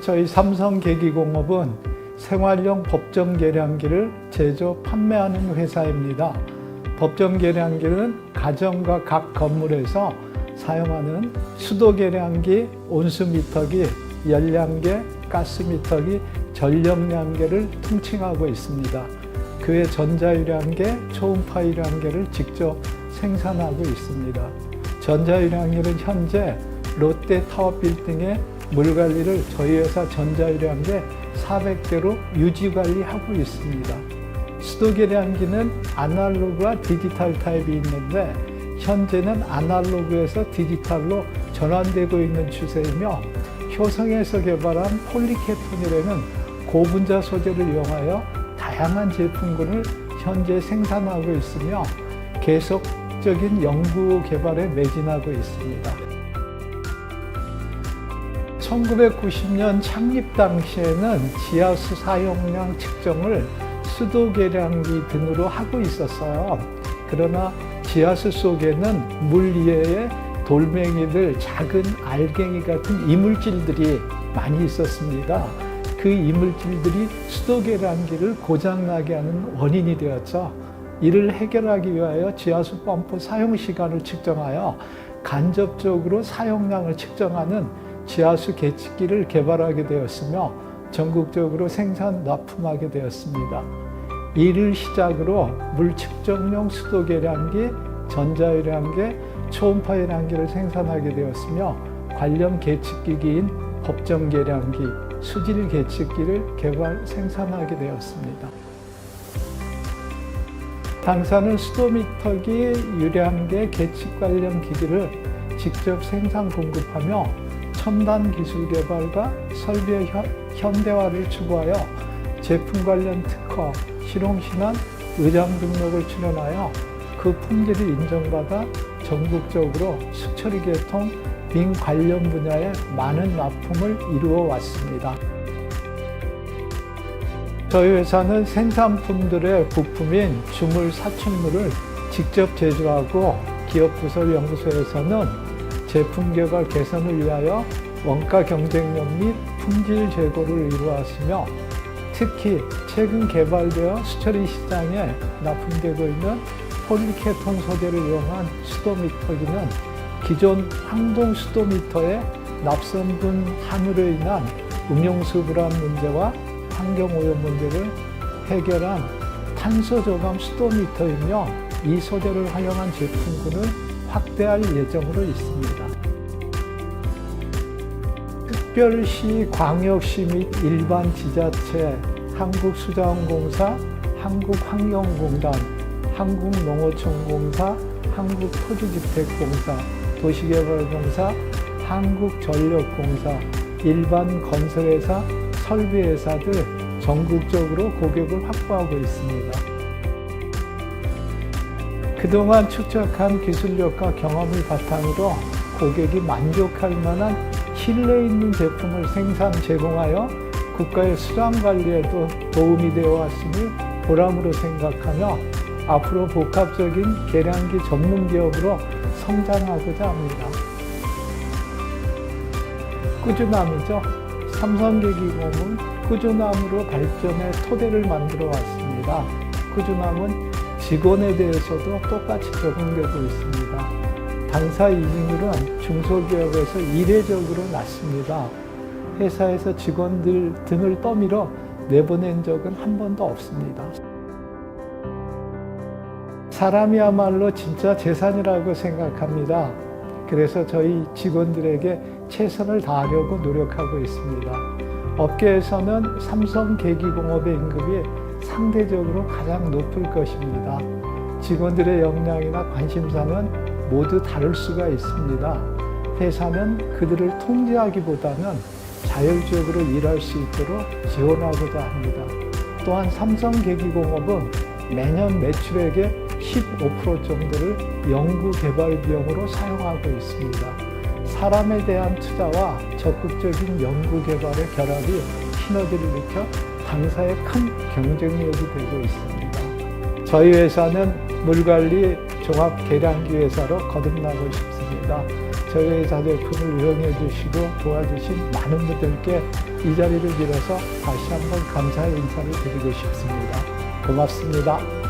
저희 삼성계기공업은 생활용 법정 계량기를 제조 판매하는 회사입니다. 법정 계량기는 가정과 각 건물에서 사용하는 수도 계량기, 온수 미터기, 열량계, 가스 미터기, 전력량계를 통칭하고 있습니다. 그외 전자유량계, 초음파 유량계를 직접 생산하고 있습니다. 전자유량계는 현재 롯데 타워 빌딩의 물 관리를 저희 회사 전자유량계 400대로 유지 관리하고 있습니다. 수도 계량기는 아날로그와 디지털 타입이 있는데 현재는 아날로그에서 디지털로 전환되고 있는 추세이며 효성에서 개발한 폴리케톤이라는 고분자 소재를 이용하여 다양한 제품군을 현재 생산하고 있으며 계속적인 연구 개발에 매진하고 있습니다. 1990년 창립 당시에는 지하수 사용량 측정을 수도 계량기 등으로 하고 있었어요. 그러나 지하수 속에는 물 위에 돌멩이들, 작은 알갱이 같은 이물질들이 많이 있었습니다. 그 이물질들이 수도 계량기를 고장나게 하는 원인이 되었죠. 이를 해결하기 위하여 지하수 펌프 사용 시간을 측정하여 간접적으로 사용량을 측정하는 지하수 계측기를 개발하게 되었으며 전국적으로 생산 납품하게 되었습니다. 이를 시작으로 물 측정용 수도 계량기, 전자유량계, 초음파 계량기를 생산하게 되었으며 관련 계측기기인 법정 계량기, 수질 계측기를 개발 생산하게 되었습니다. 당사는 수도미터기, 유량계, 계측 관련 기기를 직접 생산 공급하며 첨단 기술 개발과 설비의 현- 현대화를 추구하여 제품 관련 특허, 실용신안, 의장 등록을 출연하여 그 품질이 인정받아 전국적으로 수처리 계통 민 관련 분야에 많은 납품을 이루어 왔습니다. 저희 회사는 생산품들의 부품인 주물, 사출물을 직접 제조하고 기업 부설 연구소에서는 제품 개발 개선을 위하여 원가 경쟁력 및 품질 제고를 이루었으며 특히 최근 개발되어 수처리 시장에 납품되고 있는 폴리케톤 소재를 이용한 수도미터기는 기존 항동 수도미터의 납성분 함유로 인한 음용수 불안 문제와 환경오염 문제를 해결한 탄소 저감 수도미터이며 이 소재를 활용한 제품군을 확대할 예정으로 있습니다. 특별시, 광역시 및 일반 지자체, 한국수자원공사, 한국환경공단, 한국농어촌공사, 한국토지주택공사, 도시개발공사, 한국전력공사, 일반 건설회사, 설비회사 들 전국적으로 고객을 확보하고 있습니다. 그동안 축적한 기술력과 경험을 바탕으로 고객이 만족할 만한 신뢰 있는 제품을 생산 제공하여 국가의 수량 관리에도 도움이 되어 왔음을 보람으로 생각하며 앞으로 복합적인 계량기 전문 기업으로 성장하고자 합니다. 꾸준함이죠. 삼성계기공은 꾸준함으로 발전의 토대를 만들어 왔습니다. 꾸준함은 직원에 대해서도 똑같이 적용되고 있습니다. 당사 이직률은 중소기업에서 이례적으로 낮습니다. 회사에서 직원들 등을 떠밀어 내보낸 적은 한 번도 없습니다. 사람이야말로 진짜 재산이라고 생각합니다. 그래서 저희 직원들에게 최선을 다하려고 노력하고 있습니다. 업계에서는 삼성 계기공업의 임금이 상대적으로 가장 높을 것입니다. 직원들의 역량이나 관심사는 모두 다를 수가 있습니다. 회사는 그들을 통제하기보다는 자율적으로 일할 수 있도록 지원하고자 합니다. 또한 삼성계기공업은 매년 매출액의 15% 정도를 연구 개발 비용으로 사용하고 있습니다. 사람에 대한 투자와 적극적인 연구 개발의 결합이 시너지를 일으켜 당사의 큰 경쟁력이 되고 있습니다. 저희 회사는 물관리 종합 계량기 회사로 거듭나고 싶습니다. 저희의 자제품을 이용해 주시고 도와주신 많은 분들께 이 자리를 빌어서 다시 한번 감사의 인사를 드리고 싶습니다. 고맙습니다.